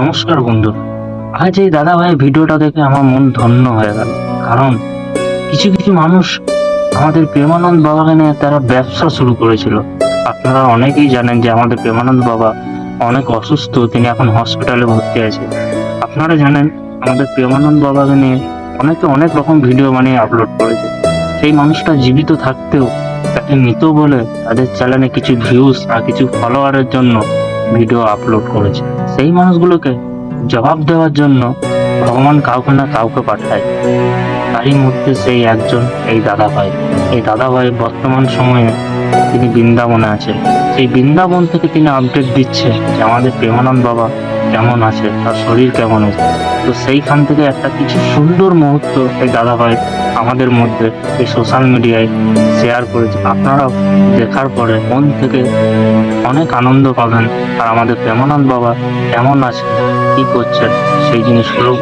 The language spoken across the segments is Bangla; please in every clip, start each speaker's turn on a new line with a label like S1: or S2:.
S1: নমস্কার বন্ধু। আজ এই দাদা ভাইয়ের ভিডিওটা দেখে আমার মন ধন্য হয়ে গেল। কারণ কিছু কিছু মানুষ আমাদের প্রেমানন্দ বাবাকে নিয়ে তারা ব্যবসা শুরু করেছিল। আপনারা অনেকেই জানেন যে আমাদের প্রেমানন্দ বাবা অনেক অসুস্থ, তিনি এখন হসপিটালে ভর্তি আছে। আপনারা জানেন, আমাদের প্রেমানন্দ বাবাকে নিয়ে অনেকে অনেক রকম ভিডিও বানিয়ে আপলোড করেছে। সেই মানুষটা জীবিত থাকতেও তাকে মৃত বলে তাদের চ্যানেলে কিছু ভিউজ আর কিছু ফলোয়ারের জন্য ভিডিও আপলোড করেছে। সেই মানুষগুলোকে জবাব দেওয়ার জন্য ভগবান কাউকে না কাউকে পাঠায়। তারই মধ্যে সেই একজন এই দাদা ভাই এই দাদা ভাই বর্তমান সময়ে তিনি বৃন্দাবনে আছেন সেই বৃন্দাবন থেকে তিনি আপডেট দিচ্ছে যে আমাদের প্রেমানন্দ বাবা কেমন আছে, তার শরীর কেমন আছে? তো সেইখান থেকে একটা কিছু সুন্দর মুহূর্ত এই দাদাভাই আমাদের মধ্যে এই সোশ্যাল মিডিয়ায় শেয়ার করেছে। আপনারাও দেখার পরে মন থেকে অনেক আনন্দ পাবেন। আর আমাদের প্রেমানন্দ বাবা কেমন আছে, কি করছেন, সেই জিনিসগুলো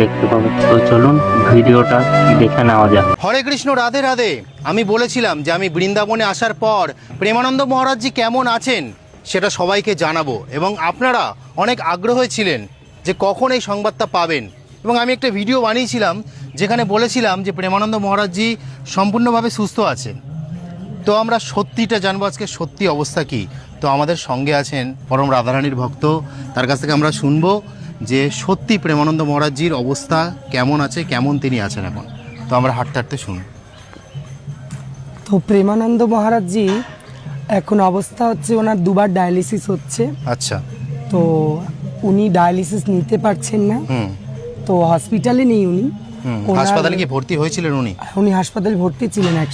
S1: দেখতে পাবেন। তো চলুন ভিডিওটা দেখে নেওয়া যাক।
S2: হরে কৃষ্ণ, রাধে রাধে। আমি বলেছিলাম যে আমি বৃন্দাবনে আসার পর প্রেমানন্দ মহারাজজি কেমন আছেন? সেটা সবাইকে জানাব। এবং আপনারা অনেক আগ্রহে ছিলেন যে কখন এই সংবাদটা পাবেন। এবং আমি একটা ভিডিও বানিয়েছিলাম যেখানে বলেছিলাম যে প্রেমানন্দ মহারাজজি সম্পূর্ণভাবে সুস্থ আছেন। তো আমরা সত্যিটা জানব আজকে সত্যি অবস্থা কি। তো আমাদের সঙ্গে আছেন পরম রাধারানীর ভক্ত। তার কাছ থেকে আমরা শুনব যে সত্যি প্রেমানন্দ মহারাজজির অবস্থা কেমন আছে, কেমন তিনি আছেন এখন। তো আমরা হাঁটতে হাঁটতে শুনি
S3: তো প্রেমানন্দ মহারাজজি এখন অবস্থা হচ্ছে ওনার দুবার ডায়ালিসিস হচ্ছে।
S2: আচ্ছা।
S3: তো উনি ডায়ালিসিস নিতে পারছেন না।
S2: হুম।
S3: তো হসপিটালে নেই উনি।
S2: হাসপাতালে কি ভর্তি হয়েছিলেন উনি?
S3: উনি হাসপাতালে ভর্তি ছিলেন এক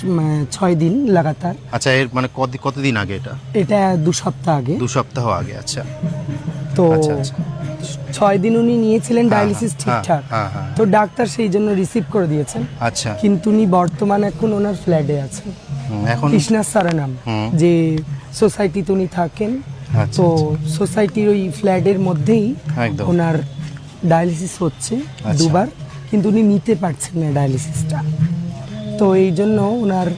S3: ছয় দিন লাগাতার।
S2: আচ্ছা এর মানে কত কতদিন আগে এটা?
S3: এটা দু সপ্তাহ আগে।
S2: দু সপ্তাহ আগে আচ্ছা।
S3: তো
S2: আচ্ছা, আচ্ছা।
S3: ছয় দিন উনি নিয়েছিলেন ডায়ালিসিস
S2: হ্যাঁ,
S3: ঠিকঠাক।
S2: হ্যাঁ, হ্যাঁ।
S3: তো ডাক্তার সেই জন্য রিসিভ করে দিয়েছেন।
S2: আচ্ছা।
S3: কিন্তু উনি বর্তমান এখন ওনার ফ্ল্যাটে আছেন।
S2: এখন
S3: কৃষ্ণা সারানাম যে সোসাইটিতে উনি থাকেন
S2: আচ্ছা,
S3: তো সোসাইটির ওই ফ্ল্যাটের মধ্যেই ওনার ডায়ালিসিস হচ্ছে
S2: আচ্ছা।
S3: দুবার কিন্তু উনি নিতে পারছেন না ডায়ালিসিসটা। তো এই জন্য ওনার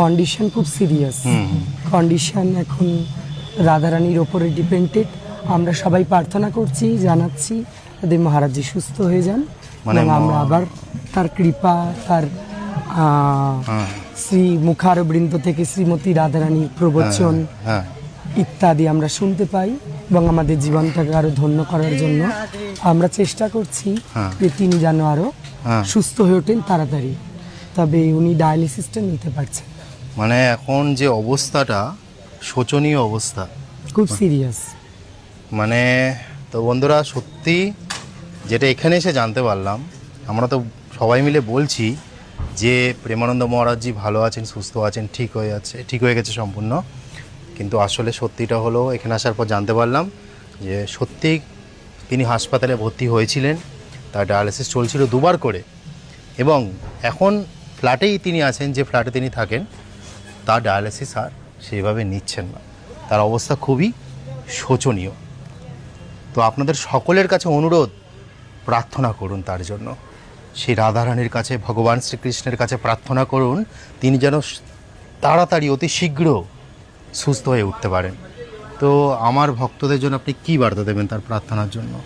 S3: কন্ডিশন খুব সিরিয়াস। কন্ডিশন এখন রাধারানীর ওপরে ডিপেন্ডেড। আমরা সবাই প্রার্থনা করছি জানাচ্ছি যাতে মহারাজজি সুস্থ হয়ে যান
S2: মানে
S3: আমরা আবার তার কৃপা তার
S2: হ্যাঁ।
S3: শ্রী মুখারবৃন্দ থেকে শ্রীমতী রাধারানী প্রবচন
S2: হ্যাঁ
S3: ইত্যাদি আমরা শুনতে পাই এবং আমাদের জীবনটাকে আরও ধন্য করার জন্য আমরা চেষ্টা করছি
S2: হ্যাঁ।
S3: যে তিনি যেন আরও
S2: হ্যাঁ।
S3: সুস্থ হয়ে ওঠেন তাড়াতাড়ি। তবে উনি ডায়ালিসিসটা নিতে পারছেন
S2: মানে এখন যে অবস্থাটা শোচনীয় অবস্থা।
S3: খুব সিরিয়াস
S2: মানে তো বন্ধুরা সত্যি যেটা এখানে এসে জানতে পারলাম আমরা তো সবাই মিলে বলছি যে প্রেমানন্দ মহারাজজি ভালো আছেন, সুস্থ আছেন, ঠিক হয়ে যাচ্ছে ঠিক হয়ে গেছে সম্পূর্ণ। কিন্তু আসলে সত্যিটা হলো, এখানে আসার পর জানতে পারলাম যে সত্যি তিনি হাসপাতালে ভর্তি হয়েছিলেন, তার ডায়ালিসিস চলছিল দুবার করে। এবং এখন ফ্ল্যাটেই তিনি আছেন, যে ফ্ল্যাটে তিনি থাকেন, তার ডায়ালিসিস আর সেইভাবে নিচ্ছেন না। তার অবস্থা খুবই শোচনীয়। তো আপনাদের সকলের কাছে অনুরোধ, প্রার্থনা করুন তার জন্য। সেই রাধারানীর কাছে ভগবান শ্রীকৃষ্ণের কাছে প্রার্থনা করুন তিনি যেন তাড়াতাড়ি অতি শীঘ্র সুস্থ হয়ে উঠতে পারেন। তো আমার ভক্তদের জন্য আপনি কী বার্তা দেবেন তার প্রার্থনার জন্য?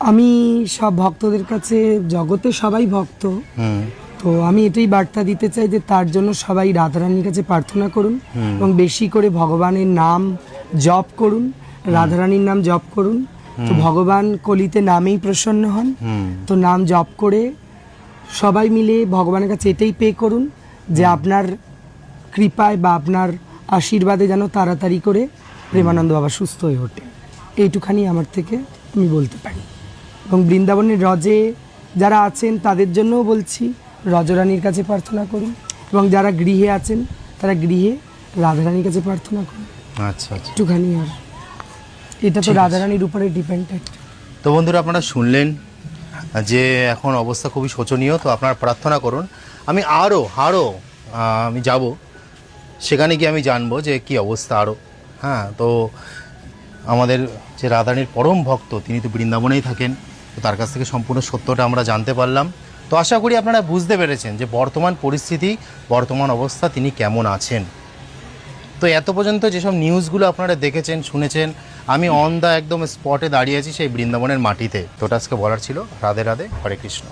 S3: আমি সব ভক্তদের কাছে জগতে সবাই ভক্ত।
S2: হুম।
S3: তো আমি এটাই বার্তা দিতে চাই যে তার জন্য সবাই রাধারানীর কাছে প্রার্থনা করুন এবং বেশি করে ভগবানের নাম জপ করুন রাধারানীর নাম জপ করুন। তো ভগবান কলিতে নামেই প্রসন্ন হন। তো নাম জপ করে সবাই মিলে ভগবানের কাছে এটাই পে করুন যে আপনার কৃপায় বা আপনার আশীর্বাদে যেন তাড়াতাড়ি করে প্রেমানন্দ বাবা সুস্থ হয়ে ওঠে। এইটুখানি আমার থেকে আমি বলতে পারি। এবং বৃন্দাবনের রজে যারা আছেন তাদের জন্যও বলছি রজরানীর কাছে প্রার্থনা করুন এবং যারা গৃহে আছেন তারা গৃহে রাধারানীর কাছে প্রার্থনা করুন।
S2: আচ্ছা আচ্ছা।
S3: একটুখানি আর এটা তো। রাধারানীর উপরে ডিপেন্ডেড
S2: তো বন্ধুরা আপনারা শুনলেন যে এখন অবস্থা খুবই শোচনীয়, তো আপনারা প্রার্থনা করুন। আমি আরও আরও আমি যাব। সেখানে গিয়ে আমি জানব যে কি অবস্থা আরও হ্যাঁ তো আমাদের যে রাধারানীর পরম ভক্ত, তিনি তো বৃন্দাবনেই থাকেন। তো তার কাছ থেকে সম্পূর্ণ সত্যটা আমরা জানতে পারলাম। তো আশা করি আপনারা বুঝতে পেরেছেন যে বর্তমান পরিস্থিতি, বর্তমান অবস্থা, তিনি কেমন আছেন। তো এত পর্যন্ত যেসব নিউজগুলো আপনারা দেখেছেন, শুনেছেন আমি অন দ্য একদম স্পটে দাঁড়িয়ে আছি সেই বৃন্দাবনের মাটিতে। তোটা আজকে বলার ছিল, রাধে রাধে, হরে কৃষ্ণ।